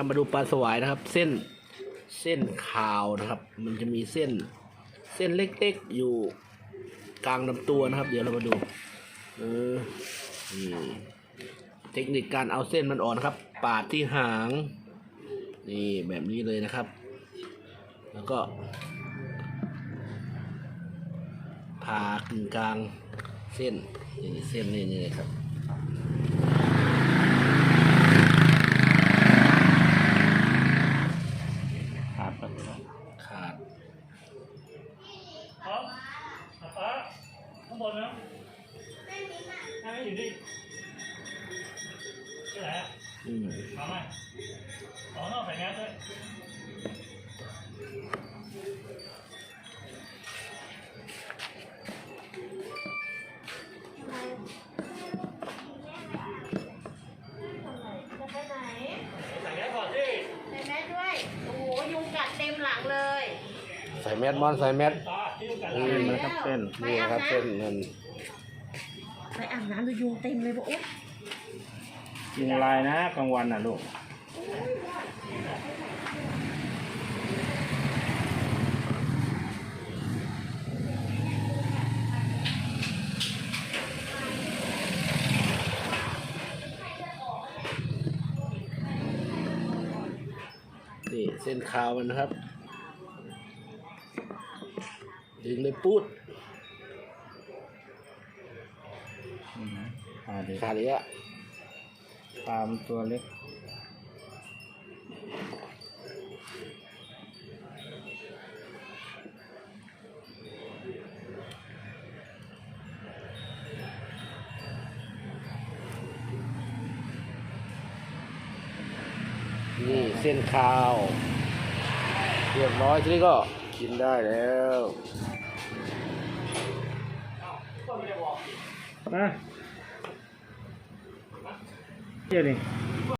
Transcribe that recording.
ครับมาดูปลาสวายนะครับ เส้นเส้นขาวนะครับ มันจะมีเส้นเส้นเล็กๆอยู่กลางลำตัวนะครับ เดี๋ยวเรามาดูเออนี่เทคนิคการเอาเส้นมันอ่อนครับ ปาดที่หาง นี่แบบนี้เลยนะครับ แล้วก็ผ่ากึ่งกลางเส้นนี่เส้นนี่นี่ครับครับ ขาดครับฟ้าข้างบนนะไม่ไม่อยู่ดิที่ไหนอะอืมมาไหมอ๋อนอกใส่แมสด้วย ส่แมสมอนใส่แมสตาที่ดูกันอืมมันครับเส้นนี่นะครับเส้นมันไปอาบน้ำดูยุงเต็มเลยบอกอุ๊ยยิงลายนะกลางวันน่ะลูกนี่เส้นขาวมันนะครับ ดึงเลยปูดอืมอ่าเดี๋ยวขาดอีกอะตามตัวเล็กนี่เส้นขาว เรียบร้อยทีนี้ก็ กินได้แล้วนะเดี๋ยวนี่